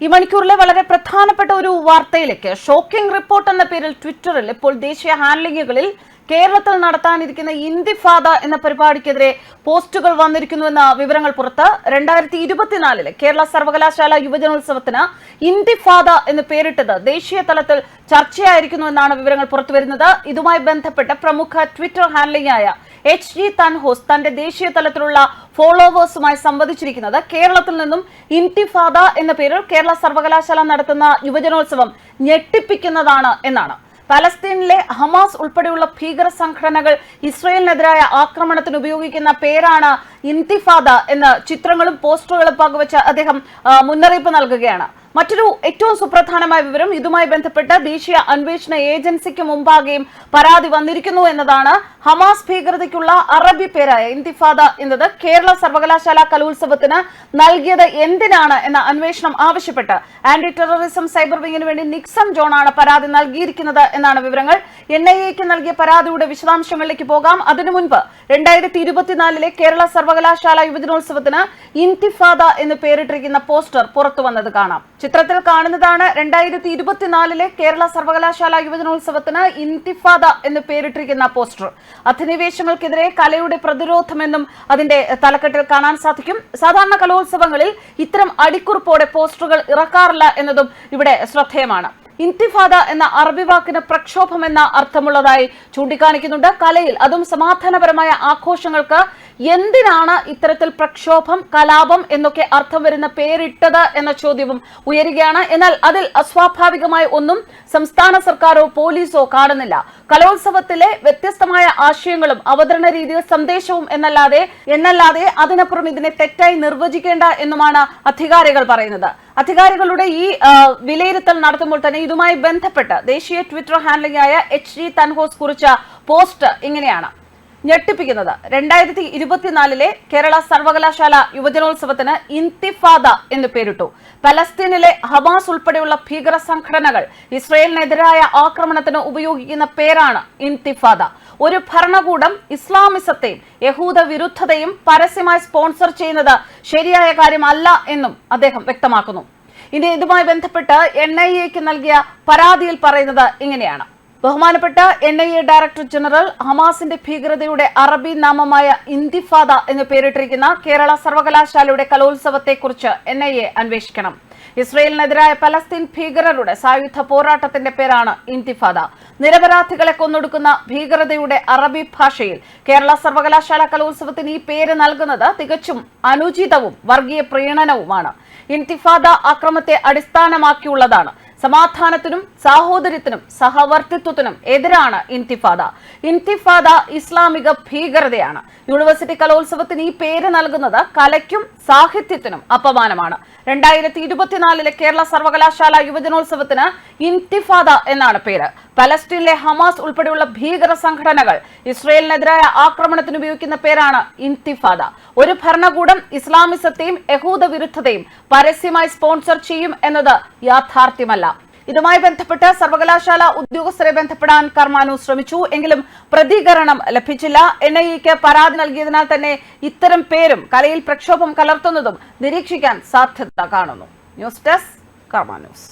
ഈ മണിക്കൂറിലെ വളരെ പ്രധാനപ്പെട്ട ഒരു വാർത്തയിലേക്ക് ഷോക്കിംഗ് റിപ്പോർട്ട് എന്ന പേരിൽ ട്വിറ്ററിൽ ഇപ്പോൾ ദേശീയ ഹാൻഡ്ലിങ്ങുകളിൽ കേരളത്തിൽ നടത്താനിരിക്കുന്ന ഇന്തിഫാദ എന്ന പരിപാടിക്കെതിരെ പോസ്റ്റുകൾ വന്നിരിക്കുന്നുവെന്ന വിവരങ്ങൾ പുറത്ത് രണ്ടായിരത്തി ഇരുപത്തിനാലിൽ കേരള സർവകലാശാല യുവജനോത്സവത്തിന് ഇന്തിഫാദ എന്ന് പേരിട്ടത് ദേശീയ തലത്തിൽ ചർച്ചയായിരിക്കുന്നുവെന്നാണ് വിവരങ്ങൾ പുറത്തുവരുന്നത്. ഇതുമായി ബന്ധപ്പെട്ട് പ്രമുഖ ട്വിറ്റർ ഹാൻഡ്ലിംഗ് ആയ എച്ച് ജി തൻഹോസ് തന്റെ ദേശീയ തലത്തിലുള്ള ഫോളോവേഴ്സുമായി സംവദിച്ചിരിക്കുന്നത് കേരളത്തിൽ നിന്നും ഇന്തിഫാദ എന്ന പേരിൽ കേരള സർവകലാശാല നടത്തുന്ന യുവജനോത്സവം ഞെട്ടിപ്പിക്കുന്നതാണ് എന്നാണ്. പലസ്തീനിലെ ഹമാസ് ഉൾപ്പെടെയുള്ള ഭീകര സംഘടനകൾ ഇസ്രയേലിനെതിരായ ആക്രമണത്തിന് ഉപയോഗിക്കുന്ന പേരാണ് ഇന്തിഫാദ എന്ന ചിത്രങ്ങളും പോസ്റ്ററുകളും പങ്കുവച്ച് അദ്ദേഹം മുന്നറിയിപ്പ് നൽകുകയാണ്. മറ്റൊരു ഏറ്റവും സുപ്രധാനമായ വിവരം ഇതുമായി ബന്ധപ്പെട്ട് ദേശീയ അന്വേഷണ ഏജൻസിക്ക് മുമ്പാകെയും പരാതി വന്നിരിക്കുന്നു എന്നതാണ് ഹമാസ് ഭീകരതയ്ക്കുള്ള അറബി പേരായ ഇന്തിഫാദ എന്നത് കേരള സർവകലാശാല കലോത്സവത്തിന് നൽകിയത് എന്തിനാണ് എന്ന അന്വേഷണം ആവശ്യപ്പെട്ട് ആന്റി ടെററിസം സൈബർ വിങ്ങിന് വേണ്ടി നിക്സം ജോണാണ് പരാതി നൽകിയിരിക്കുന്നത് എന്നാണ് വിവരങ്ങൾ. എൻ ഐ എക്ക് നൽകിയ പരാതിയുടെ വിശദാംശങ്ങളിലേക്ക് പോകാം. അതിനു മുൻപ് രണ്ടായിരത്തി ഇരുപത്തിനാലിലെ കേരള സർവകലാശാല യുവജനോത്സവത്തിന് ഇന്തിഫാദ എന്ന് പേരിട്ടിരിക്കുന്ന പോസ്റ്റർ പുറത്തു വന്നത് കാണാം. ചിത്രത്തിൽ കാണുന്നതാണ് രണ്ടായിരത്തി ഇരുപത്തിനാലിലെ കേരള സർവകലാശാല യുവജനോത്സവത്തിന് ഇന്തിഫാദ എന്ന് പേരിട്ടിരിക്കുന്ന പോസ്റ്റർ. അധിനിവേശങ്ങൾക്കെതിരെ കലയുടെ പ്രതിരോധമെന്നും അതിന്റെ തലക്കെട്ടിൽ കാണാൻ സാധിക്കും. സാധാരണ കലോത്സവങ്ങളിൽ ഇത്തരം അടിക്കുറിപ്പോടെ പോസ്റ്ററുകൾ ഇറക്കാറില്ല എന്നതും ഇവിടെ ശ്രദ്ധേയമാണ്. ഇന്തിഫാദ എന്ന അറബി വാക്കിന് പ്രക്ഷോഭം എന്ന അർത്ഥമുള്ളതായി ചൂണ്ടിക്കാണിക്കുന്നുണ്ട്. കലയിൽ അതും സമാധാനപരമായ ആഘോഷങ്ങൾക്ക് എന്തിനാണ് ഇത്തരത്തിൽ പ്രക്ഷോഭം കലാപം എന്നൊക്കെ അർത്ഥം വരുന്ന പേരിട്ടത് എന്ന ചോദ്യവും ഉയരുകയാണ്. എന്നാൽ അതിൽ അസ്വാഭാവികമായ ഒന്നും സംസ്ഥാന സർക്കാരോ പോലീസോ കാണുന്നില്ല. കലോത്സവത്തിലെ വ്യത്യസ്തമായ ആശയങ്ങളും അവതരണ രീതിയിൽ സന്ദേശവും എന്നല്ലാതെ എന്നല്ലാതെ അതിനപ്പുറം ഇതിനെ തെറ്റായി നിർവചിക്കേണ്ട എന്നുമാണ് അധികാരികൾ പറയുന്നത്. അധികാരികളുടെ ഈ വിലയിരുത്തൽ നടത്തുമ്പോൾ തന്നെ ഇതുമായി ബന്ധപ്പെട്ട് ദേശീയ ട്വിറ്റർ ഹാൻഡലിംഗ് ആയ എച്ച് ഡി തൻഹോസ് കുറിച്ച പോസ്റ്റ് ഇങ്ങനെയാണ് ഞെട്ടിപ്പിക്കുന്നത്. രണ്ടായിരത്തി ഇരുപത്തിനാലിലെ കേരള സർവകലാശാല യുവജനോത്സവത്തിന് ഇന്തിഫാദ എന്ന് പേരിട്ടു. പലസ്തീനിലെ ഹമാസ് ഉൾപ്പെടെയുള്ള ഭീകര സംഘടനകൾ ഇസ്രയേലിനെതിരായ ആക്രമണത്തിന് ഉപയോഗിക്കുന്ന പേരാണ് ഇന്തിഫാദ. ഒരു ഭരണകൂടം ഇസ്ലാമിസത്തെയും യഹൂദ വിരുദ്ധതയും പരസ്യമായി സ്പോൺസർ ചെയ്യുന്നത് ശരിയായ കാര്യമല്ല എന്നും അദ്ദേഹം വ്യക്തമാക്കുന്നു. ഇനി ഇതുമായി ബന്ധപ്പെട്ട് എൻ ഐ എക്ക് നൽകിയ പരാതിയിൽ പറയുന്നത് ഇങ്ങനെയാണ്. ബഹുമാനപ്പെട്ട N I A director general ഹമാസിന്റെ ഭീകരതയുടെ അറബി നാമമായ ഇന്തിഫാദ എന്ന് പേരിട്ടിരിക്കുന്ന കേരള സർവകലാശാലയുടെ കലോത്സവത്തെക്കുറിച്ച് എൻ ഐ എ അന്വേഷിക്കണം. ഇസ്രയേലിനെതിരായ പലസ്തീൻ ഭീകരരുടെ സായുധ പോരാട്ടത്തിന്റെ പേരാണ് ഇന്തിഫാദ. നിരപരാധികളെ കൊന്നൊടുക്കുന്ന ഭീകരതയുടെ അറബി ഭാഷയിൽ കേരള സർവകലാശാല കലോത്സവത്തിന് ഈ പേര് നൽകുന്നത് തികച്ചും അനുചിതവും വർഗീയ പ്രീണനവുമാണ്. ഇന്തിഫാദ അക്രമത്തെ അടിസ്ഥാനമാക്കിയുള്ളതാണ്. സമാധാനത്തിനും സാഹോദര്യത്തിനും സഹവർത്തിത്വത്തിനും എതിരാണ് ഇൻതിഫാദ ഇൻതിഫാദ ഇസ്ലാമിക ഭീകരതയാണ്. യൂണിവേഴ്സിറ്റി കലോത്സവത്തിന് ഈ പേര് നൽകുന്നത് കലയ്ക്കും സാഹിത്യത്തിനും അപമാനമാണ്. രണ്ടായിരത്തി ഇരുപത്തിനാലിലെ കേരള സർവകലാശാല യുവജനോത്സവത്തിന് ഇൻതിഫാദ എന്നാണ് പേര്. പലസ്തീനിലെ ഹമാസ് ഉൾപ്പെടെയുള്ള ഭീകര സംഘടനകൾ ഇസ്രയേലിനെതിരായ ആക്രമണത്തിന് ഉപയോഗിക്കുന്ന പേരാണ് ഇൻതിഫാദ ഒരു ഭരണകൂടം ഇസ്ലാമിസത്തെയും യഹൂദ വിരുദ്ധതയും പരസ്യമായി സ്പോൺസർ ചെയ്യും എന്നത് യാഥാർത്ഥ്യമല്ല. ഇതുമായി ബന്ധപ്പെട്ട് സർവകലാശാല ഉദ്യോഗസ്ഥരെ ബന്ധപ്പെടാൻ കർമാനു ശ്രമിച്ചു. എങ്കിലും പ്രതികരണം ലഭിച്ചില്ല. എൻ ഐ പരാതി നൽകിയതിനാൽ തന്നെ ഇത്തരം പേരും കലയിൽ പ്രക്ഷോഭം കലർത്തുന്നതും നിരീക്ഷിക്കാൻ സാധ്യത കാണുന്നു. News desk Karma news.